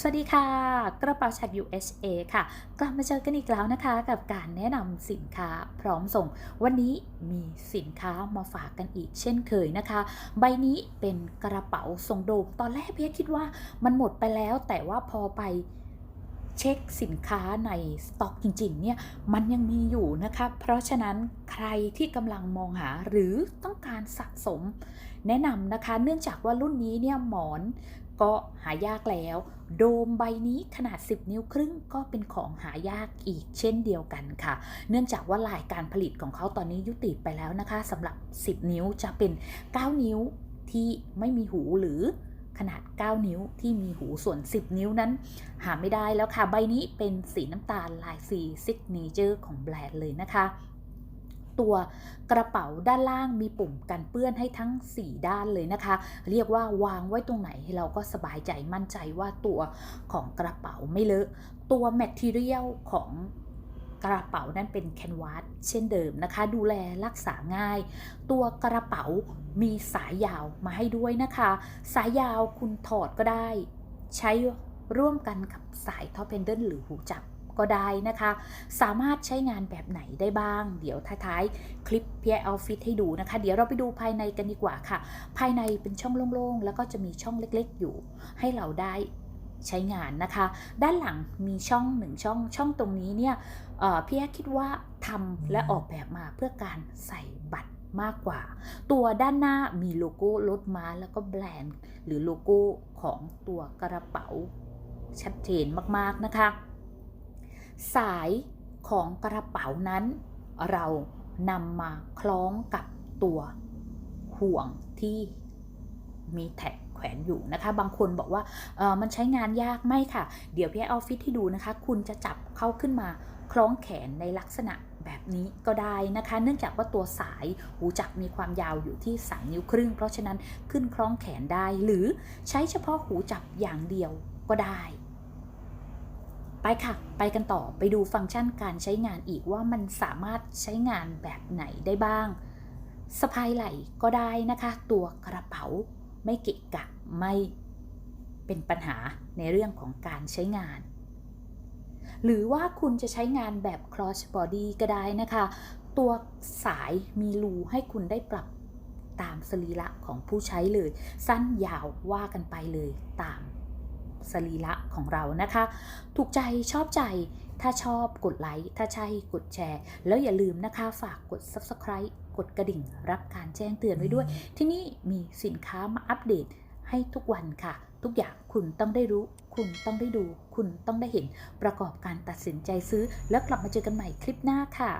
สวัสดีค่ะ กระเป๋าจาก USA ค่ะ กลับมาเจอกันอีกแล้วนะคะ กับการแนะนำสินค้าพร้อมส่ง วันนี้มีสินค้ามาฝากกันอีกเช่นเคยนะคะ ใบนี้เป็นกระเป๋าทรงโดม ตอนแรกเพียคิดว่ามันหมดไปแล้ว แต่ว่าพอไปเช็คสินค้าในสต็อกจริงๆเนี่ยมันยังมีอยู่นะคะ เพราะฉะนั้นใครที่กำลังมองหาหรือต้องการสะสม แนะนำนะคะ เนื่องจากว่ารุ่นนี้เนี่ยหมอน ก็หายากแล้ว โดมใบนี้ขนาด 10 นิ้วครึ่งก็เป็นของหายากอีกเช่นเดียวกันค่ะ เนื่องจากว่าลายการผลิตของเขาตอนนี้ยุติไปแล้วนะคะสำหรับ 10 นิ้วจะเป็น 9 นิ้วที่ไม่มีหูหรือขนาด 9 นิ้วที่มีหูส่วน 10 นิ้วนั้น หาไม่ได้แล้วค่ะ ใบนี้เป็นสีน้ำตาลลายสีซิกเนเจอร์ของแบรนด์เลยนะคะ ตัวกระเป๋าด้านล่างมีปุ่มกันเปื้อนให้ทั้ง 4 ด้านเลยนะคะ เรียกว่าวางไว้ตรงไหนเราก็สบายใจมั่นใจว่าตัวของกระเป๋าไม่เลอะ ตัวแมทเทียลของกระเป๋านั้นเป็นแคนวาสเช่นเดิมนะคะ ดูแลรักษาง่าย ตัวกระเป๋ามีสายยาวมาให้ด้วยนะคะ สายยาวคุณถอดก็ได้ ใช้ร่วมกันกับสายท็อปเพนเดิลหรือหูจับ ก็ได้นะคะ สามารถใช้งานแบบไหนได้บ้าง เดี๋ยวท้ายๆ คลิปเพียเอาฟิตให้ดูนะคะ เดี๋ยวเราไปดูภายในกันดีกว่าค่ะ ภายในเป็นช่องโล่งๆ แล้วก็จะมีช่องเล็กๆ อยู่ ให้เราได้ใช้งานนะคะ ด้านหลังมีช่องหนึ่งช่อง ช่องตรงนี้เนี่ยเออพี่แอ๊คิดว่าทำและออกแบบมาเพื่อการใส่บัตรมากกว่า ตัวด้านหน้ามีโลโก้รถม้าแล้วก็แบรนด์ หรือโลโก้ของตัวกระเป๋าชัดเจนมากๆนะคะ สายของกระเป๋านั้น เรานำมาคล้องกับตัวห่วงที่มีแท็กแขวนอยู่นะคะ บางคนบอกว่าเออมันใช้งานยากไหมค่ะ เดี๋ยวพี่ออฟฟิศที่ดูนะคะ คุณจะจับเข้าขึ้นมาคล้องแขนในลักษณะแบบนี้ก็ได้นะคะ เนื่องจากว่าตัวสายหูจับมีความยาวอยู่ที่ 3 นิ้วครึ่ง เพราะฉะนั้นขึ้นคล้องแขนได้ หรือใช้เฉพาะหูจับอย่างเดียวก็ได้ ไปค่ะ ไปกันต่อไปดูฟังก์ชันการใช้งานอีกว่ามันสามารถใช้งานแบบไหนได้บ้างสะพายไหล่ก็ได้นะคะ ตัวกระเป๋าไม่เกะกะไม่เป็นปัญหาในเรื่องของการใช้งาน หรือว่าคุณจะใช้งานแบบ cross body ก็ได้นะคะ ตัวสายมีรูให้คุณได้ปรับตามสรีระของผู้ใช้เลย สั้นยาวว่ากันไปเลยตาม สรีระของเรานะคะ ถูกใจชอบใจถ้าชอบกดไลค์ถ้าใช่กดแชร์ แล้วอย่าลืมนะคะฝากกด subscribe กดกระดิ่ง รับการแจ้งเตือนไว้ด้วย ที่นี่มีสินค้ามาอัปเดตให้ทุกวันค่ะ ทุกอย่างคุณต้องได้รู้ คุณต้องได้ดู คุณต้องได้เห็นประกอบการตัดสินใจซื้อ แล้วกลับมาเจอกันใหม่คลิปหน้าค่ะ